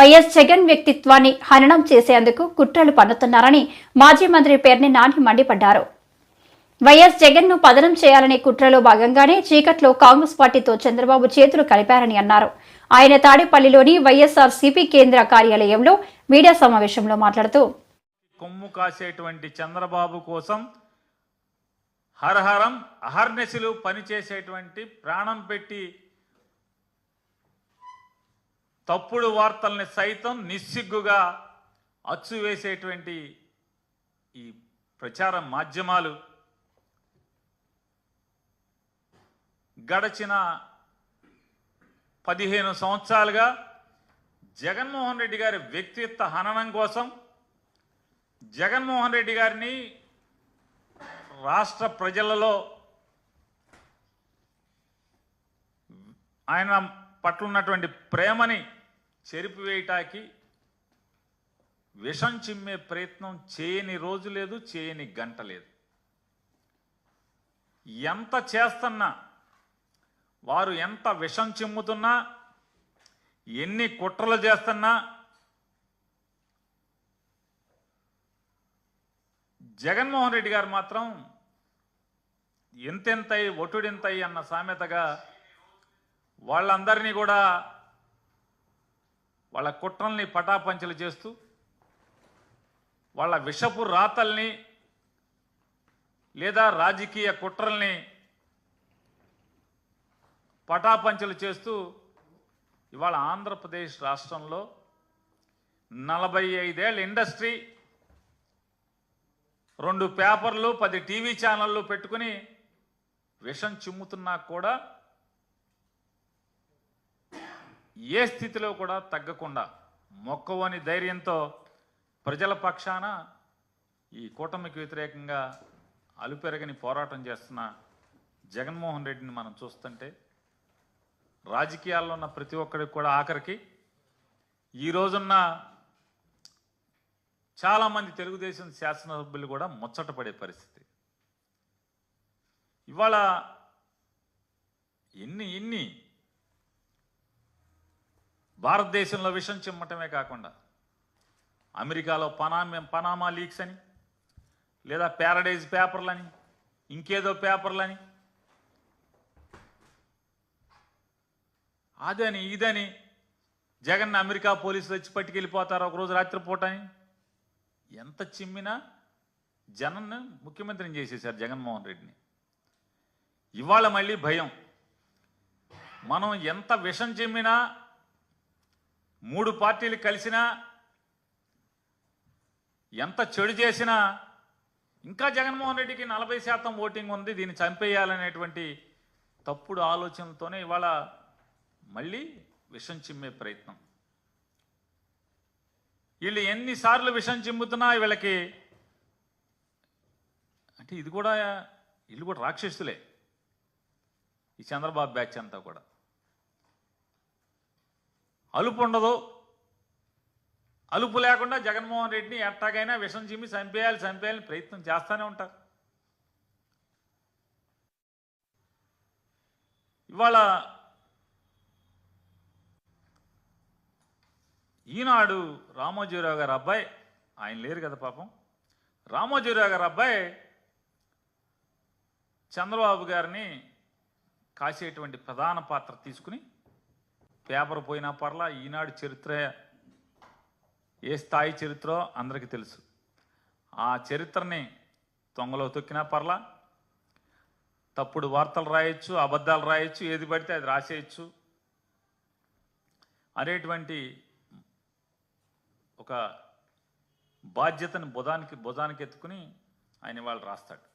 YS Jagan వ్యక్తిత్వాన్ని హననం చేసేందుకు కుట్రలు పన్నుతున్నారని మాజీ మంత్రి పేర్ని నాని మండిపడ్డారు. వైఎస్ జగన్ను పదనం చేయాలనే కుట్రలో భాగంగానే చీకట్లో కాంగ్రెస్ పార్టీతో చంద్రబాబు చేతులు కలిపారని అన్నారు. ఆయన తాడేపల్లిలోని వైఎస్ఆర్ సిపి కేంద్ర కార్యాలయంలో మీడియా సమావేశంలో మాట్లాడుతూ కొమ్ము కాసేటువంటి చంద్రబాబు కోసం హరహరం అహర్నిశలు పనిచేసేటువంటి ప్రాణం పెట్టి తప్పుడు వార్తల్ని సైతం నిస్సిగ్గుగా అచ్చువేసేటువంటి ఈ ప్రచార మాధ్యమాలు గడచిన పదిహేను సంవత్సరాలుగా జగన్మోహన్ రెడ్డి గారి వ్యక్తిత్వ హననం కోసం జగన్మోహన్ రెడ్డి గారిని రాష్ట్ర ప్రజలలో ఆయన పట్ల ఉన్నటువంటి ప్రేమని చెరిపివేయటానికి విషం చిమ్మే ప్రయత్నం చేయని రోజు లేదు చేయని గంట లేదు. ఎంత చేస్తున్నా వారు ఎంత విషం చిమ్ముతున్నా ఎన్ని కుట్రలు చేస్తున్నా జగన్మోహన్ రెడ్డి గారు మాత్రం ఎంతెంతై ఒటుడెంతై అన్న సామెతగా వాళ్ళందరినీ కూడా వాళ్ళ కుట్రల్ని పటాపంచలు చేస్తూ వాళ్ళ విషపు రాతల్ని లేదా రాజకీయ కుట్రల్ని పటాపంచలు చేస్తూ ఇవాళ ఆంధ్రప్రదేశ్ రాష్ట్రంలో నలభై ఐదేళ్ళ ఇండస్ట్రీ రెండు పేపర్లు పది టీవీ ఛానళ్ళు పెట్టుకుని విషం చిమ్ముతున్నా కూడా ఏ స్థితిలో కూడా తగ్గకుండా మొక్కవని ధైర్యంతో ప్రజల పక్షాన ఈ కూటమికి వ్యతిరేకంగా అలుపెరగని పోరాటం చేస్తున్న జగన్మోహన్ రెడ్డిని మనం చూస్తుంటే రాజకీయాల్లో ఉన్న ప్రతి ఒక్కరికి కూడా ఆఖరికి ఈ రోజున్న చాలామంది తెలుగుదేశం శాసనసభ్యులు కూడా ముచ్చటపడే పరిస్థితి. ఇవాళ ఎన్ని ఎన్ని భారతదేశంలో విషం చిమ్మటమే కాకుండా అమెరికాలో పనామా పనామా లీక్స్ అని లేదా ప్యారడైజ్ పేపర్లని ఇంకేదో పేపర్లని అదని ఇదని జగన్ అమెరికా పోలీసులు వచ్చి పట్టుకెళ్ళిపోతారు ఒకరోజు రాత్రిపూట అని. ఎంత చిమ్మినా జనన్ను ముఖ్యమంత్రిని చేసేశారు జగన్మోహన్ రెడ్డిని. ఇవాళ మళ్ళీ భయం. మనం ఎంత విషం చిమ్మినా మూడు పార్టీలు కలిసినా ఎంత చెడు చేసినా ఇంకా జగన్మోహన్ రెడ్డికి నలభై శాతం ఓటింగ్ ఉంది దీన్ని చంపేయాలనేటువంటి తప్పుడు ఆలోచనలతోనే ఇవాళ మళ్ళీ విషం చిమ్మే ప్రయత్నం. వీళ్ళు ఎన్నిసార్లు విషం చిమ్ముతున్నా వీళ్ళకి అంటే ఇది కూడా వీళ్ళు కూడా రాక్షసులే. ఈ చంద్రబాబు బ్యాచ్ అంతా కూడా. అలుపు ఉండదు. అలుపు లేకుండా జగన్మోహన్ రెడ్డిని ఎట్టాగైనా విషం చిమ్మి చంపేయాలి చంపేయాలని ప్రయత్నం చేస్తూనే ఉంటారు. ఇవాళ ఈనాడు రామోజీరావు గారు అబ్బాయి ఆయన లేరు కదా పాపం. రామోజీరావు గారు అబ్బాయి చంద్రబాబు గారిని కాసేటువంటి ప్రధాన పాత్ర తీసుకుని పేపర్ పోయినా పర్లా ఈనాడు చరిత్ర ఏ స్థాయి చరిత్రో అందరికీ తెలుసు. ఆ చరిత్రని తొంగలో తొక్కినా పర్లా తప్పుడు వార్తలు రాయొచ్చు అబద్ధాలు రాయొచ్చు ఏది పడితే అది రాసేయచ్చు అనేటువంటి ఒక బాధ్యతను భుజానికి భుజానికి ఎత్తుకుని ఆయన వాళ్ళు రాస్తాడు.